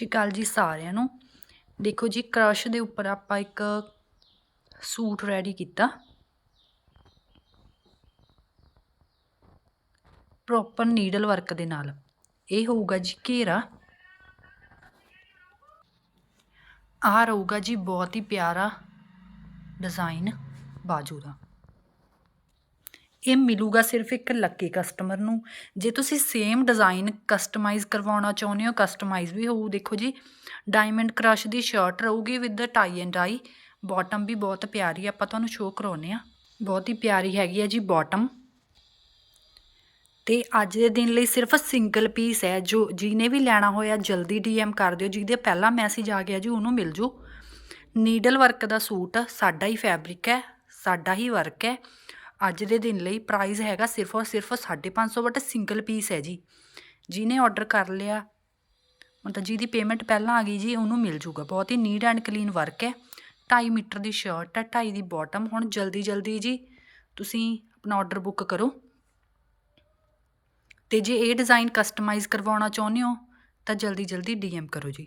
ਜੀ ਕੱਲ ਜੀ ਸਾਰਿਆਂ ਨੂੰ। ਦੇਖੋ ਜੀ, ਕ੍ਰਸ਼ ਦੇ ਉੱਪਰ ਆਪਾਂ ਇੱਕ ਸੂਟ ਰੈਡੀ ਕੀਤਾ। ਪ੍ਰੋਪਰ ਨੀਡਲ ਵਰਕ ਦੇ ਨਾਲ। ਇਹ ਹੋਊਗਾ ਜੀ ਘੇਰਾ। ਆਹ ਰਹੂਗਾ ਜੀ ਬਹੁਤ ਹੀ ਪਿਆਰਾ ਡਿਜ਼ਾਈਨ ਬਾਜੂ ਦਾ। ਇਹ ਮਿਲੂਗਾ ਸਿਰਫ ਇੱਕ ਲੱਕੀ ਕਸਟਮਰ ਨੂੰ। ਜੇ ਤੁਸੀਂ ਸੇਮ ਡਿਜ਼ਾਈਨ ਕਸਟਮਾਈਜ਼ ਕਰਵਾਉਣਾ ਚਾਹੁੰਦੇ ਹੋ ਕਸਟਮਾਈਜ਼ ਵੀ ਹੋਊ, ਦੇਖੋ ਜੀ। ਡਾਇਮੰਡ ਕ੍ਰਸ਼ ਦੀ ਸ਼ਰਟ ਰਹੂਗੀ with tie and dye bottom ਵੀ ਬਹੁਤ ਪਿਆਰੀ ਆਪਾਂ ਤੁਹਾਨੂੰ ਸ਼ੋਅ ਕਰਾਉਨੇ ਆ ਬਹੁਤ ਹੀ ਪਿਆਰੀ ਹੈਗੀ ਹੈ ਜੀ ਬਾਟਮ ਤੇ ਅੱਜ ਦੇ ਦਿਨ ਲਈ ਸਿਰਫ ਸਿੰਗਲ ਪੀਸ ਹੈ, ਜੋ ਜਿਹਨੇ ਵੀ ਲੈਣਾ ਹੋਇਆ ਜਲਦੀ ਡੀਐਮ ਕਰ ਦਿਓ। ਜਿਹਦੇ ਪਹਿਲਾ ਮੈਸੇਜ ਆ ਗਿਆ ਜੀ, ਉਹਨੂੰ ਮਿਲ ਜੂ ਨੀਡਲ ਵਰਕ ਦਾ ਸੂਟ ਸਾਡਾ ਹੀ ਫੈਬਰਿਕ ਹੈ, ਸਾਡਾ ਹੀ ਵਰਕ ਹੈ। ਅੱਜ ਦੇ ਦਿਨ ਲਈ ਪ੍ਰਾਈਸ ਹੈਗਾ ਸਿਰਫ ਔਰ ਸਿਰਫ 550 ਬਟ ਸਿੰਗਲ ਪੀਸ ਹੈ ਜੀ। ਜਿਹਨੇ ਆਰਡਰ ਕਰ ਲਿਆ, ਮਤਲਬ ਜਿਹਦੀ ਪੇਮੈਂਟ ਪਹਿਲਾਂ ਆ ਗਈ ਜੀ, ਉਹਨੂੰ ਮਿਲ ਜੂਗਾ। ਬਹੁਤ ਹੀ ਨੀਟ ਐਂਡ ਕਲੀਨ ਵਰਕ ਹੈ। 2.5 ਮੀਟਰ ਦੀ ਸ਼ਰਟ ਹੈ 2.5 ਦੀ ਬਾਟਮ ਹੁਣ ਜਲਦੀ ਜਲਦੀ ਜੀ ਤੁਸੀਂ ਆਪਣਾ ਆਰਡਰ ਬੁੱਕ ਕਰੋ। ਤੇ ਜੇ ਇਹ ਡਿਜ਼ਾਈਨ ਕਸਟਮਾਈਜ਼ ਕਰਵਾਉਣਾ ਚਾਹੁੰਦੇ ਹੋ, ਤਾਂ ਜਲਦੀ ਜਲਦੀ ਡੀਐਮ ਕਰੋ ਜੀ।